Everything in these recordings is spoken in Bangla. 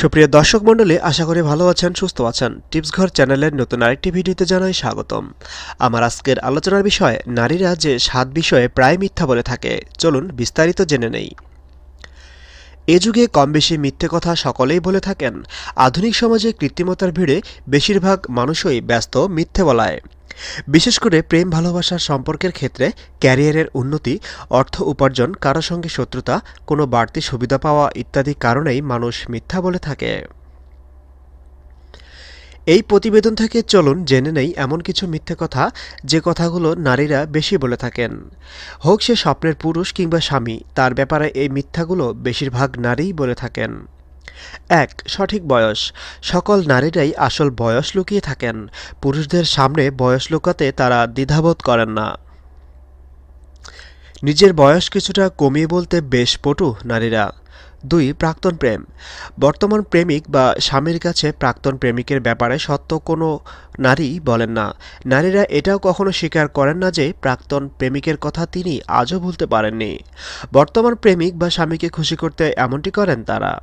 সুপ্রিয় দর্শক মণ্ডলী, আশা করি ভালো আছেন, সুস্থ আছেন। টিপস ঘর চ্যানেলের নতুন আরেকটি ভিডিওতে জানাই স্বাগতম। আমার আজকের আলোচনার বিষয়, নারীরা যে সাত বিষয়ে প্রায় মিথ্যা বলে থাকে, চলুন বিস্তারিত জেনে নেই। এ যুগে কম বেশি মিথ্যে কথা সকলেই বলে থাকেন। আধুনিক সমাজে কৃত্রিমতার ভিড়ে বেশিরভাগ মানুষই ব্যস্ত মিথ্যে বলায়। বিশেষ করে প্রেম ভালোবাসার সম্পর্কের ক্ষেত্রে ক্যারিয়ারের উন্নতি, অর্থ উপার্জন, কারও সঙ্গে শত্রুতা, কোনো বাড়তি সুবিধা পাওয়া ইত্যাদি কারণেই মানুষ মিথ্যা বলে থাকে। এই প্রতিবেদন থেকে চলুন জেনে নেই এমন কিছু মিথ্যে কথা যে কথাগুলো নারীরা বেশি বলে থাকেন। হোক সে স্বপ্নের পুরুষ কিংবা স্বামী, তার ব্যাপারে এই মিথ্যাগুলো বেশিরভাগ নারীই বলে থাকেন। এক, সঠিক বয়স। সকল নারীরাই আসল বয়স লুকিয়ে থাকেন। পুরুষদের সামনে বয়স লুকাতে তারা দ্বিধাবোধ করেন না। নিজের বয়স কিছুটা কমিয়ে বলতে বেশ পটু নারীরা। দুই, প্রাক্তন প্রেম। বর্তমান প্রেমিক বা স্বামীর কাছে প্রাক্তন প্রেমিকের ব্যাপারে সত্য কোনো নারী বলেন না। নারীরা এটাও কখনো স্বীকার করেন না যে প্রাক্তন প্রেমিকের কথা তিনি আজও ভুলতে পারেননি। বর্তমান প্রেমিক বা স্বামীকে খুশি করতে এমনটি করেন তারা।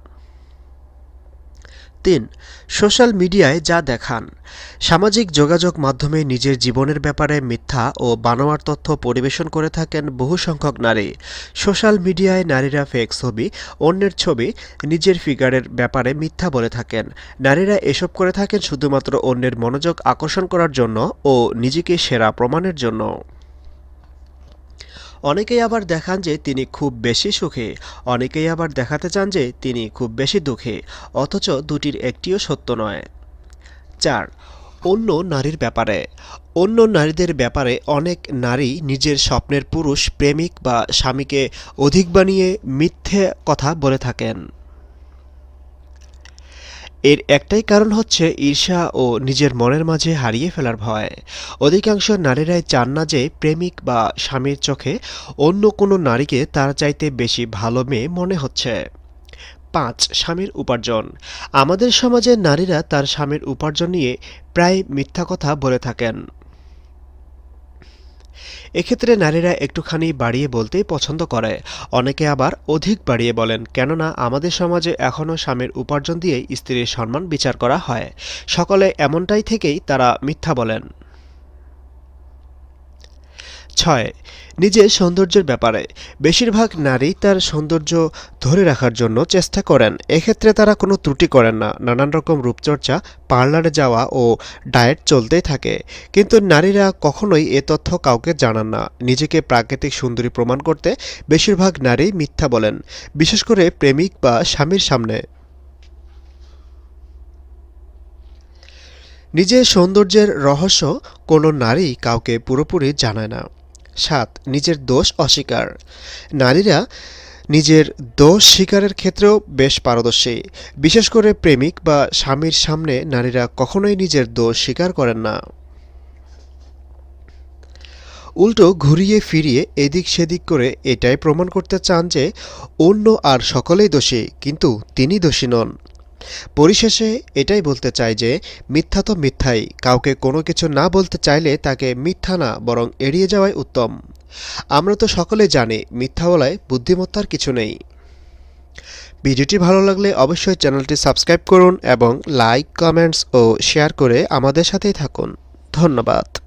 তিন সোশ্যাল মিডিয়ায় যা দেখান। সামাজিক যোগাযোগ মাধ্যমে নিজের জীবনের ব্যাপারে মিথ্যা ও বানোয়ার তথ্য পরিবেশন করে থাকেন বহু সংখ্যক নারী। সোশ্যাল মিডিয়ায় নারীরা ফেক ছবি, অন্যের ছবি, নিজের ফিগারের ব্যাপারে মিথ্যা বলে থাকেন। নারীরা এসব করে থাকেন শুধুমাত্র অন্যের মনোযোগ আকর্ষণ করার জন্য ও নিজেকে সেরা প্রমাণের জন্য। অনেকেই আবার দেখান যে তিনি খুব বেশি সুখে, অনেকেই আবার দেখাতে চান যে তিনি খুব বেশি দুঃখে, অথচ দুটির একটিও সত্য নয়। চার, অন্য নারীর ব্যাপারে। অন্য নারীদের ব্যাপারে অনেক নারী নিজের স্বপ্নের পুরুষ, প্রেমিক বা স্বামীকে অধিক বানিয়ে মিথ্যে কথা বলে থাকেন। এর একটাই কারণ হচ্ছে ঈর্ষা ও নিজের মনের মাঝে হারিয়ে ফেলার ভয়। অধিকাংশ নারীরাই চান না যে প্রেমিক বা স্বামীর চোখে অন্য কোনো নারীকে তার চাইতে বেশি ভালো মেয়ে মনে হচ্ছে। পাঁচ, স্বামীর উপার্জন। আমাদের সমাজে নারীরা তার স্বামীর উপার্জন নিয়ে প্রায় মিথ্যা কথা বলে থাকেন। এক্ষেত্রে নারীরা একটুখানি বাড়িয়ে বলতেই পছন্দ করে। অনেকে আবার অধিক বাড়িয়ে বলেন, কেননা আমাদের সমাজে এখনও স্বামীর উপার্জন দিয়ে স্ত্রীর সম্মান বিচার করা হয়। সকলে এমনটাই থেকেই তারা মিথ্যা বলেন। ছয়, নিজের সৌন্দর্যের ব্যাপারে। বেশিরভাগ নারী তার সৌন্দর্য ধরে রাখার জন্য চেষ্টা করেন। এক্ষেত্রে তারা কোনো ত্রুটি করেন না। নানান রকম রূপচর্চা, পার্লারে যাওয়া ও ডায়েট চলতেই থাকে। কিন্তু নারীরা কখনোই এ তথ্য কাউকে জানান না। নিজেকে প্রাকৃতিক সুন্দরী প্রমাণ করতে বেশিরভাগ নারী মিথ্যা বলেন, বিশেষ করে প্রেমিক বা স্বামীর সামনে। নিজের সৌন্দর্যের রহস্য কোনো নারী কাউকে পুরোপুরি জানায় না। সাত, নিজের দোষ অস্বীকার। নারীরা নিজের দোষ স্বীকারের ক্ষেত্রেও বেশ পারদর্শী। বিশেষ করে প্রেমিক বা স্বামীর সামনে নারীরা কখনোই নিজের দোষ স্বীকার করেন না। উল্টো ঘুরিয়ে ফিরিয়ে এদিক সেদিক করে এটাই প্রমাণ করতে চান যে অন্য আর সকলেই দোষী, কিন্তু তিনি দোষী নন। পরিশেষে এটাই বলতে চাই যে, মিথ্যা তো মিথ্যাই, কাউকে কোনো কিছু না বলতে চাইলে তাকে মিথ্যা না, বরং এড়িয়ে যাওয়াই উত্তম। আমরা তো সকলে জানি মিথ্যা বলায় বুদ্ধিমত্তার কিছু নেই। ভিডিওটি ভালো লাগলে অবশ্যই চ্যানেলটি সাবস্ক্রাইব করুন এবং লাইক, কমেন্টস ও শেয়ার করে আমাদের সাথেই থাকুন। ধন্যবাদ।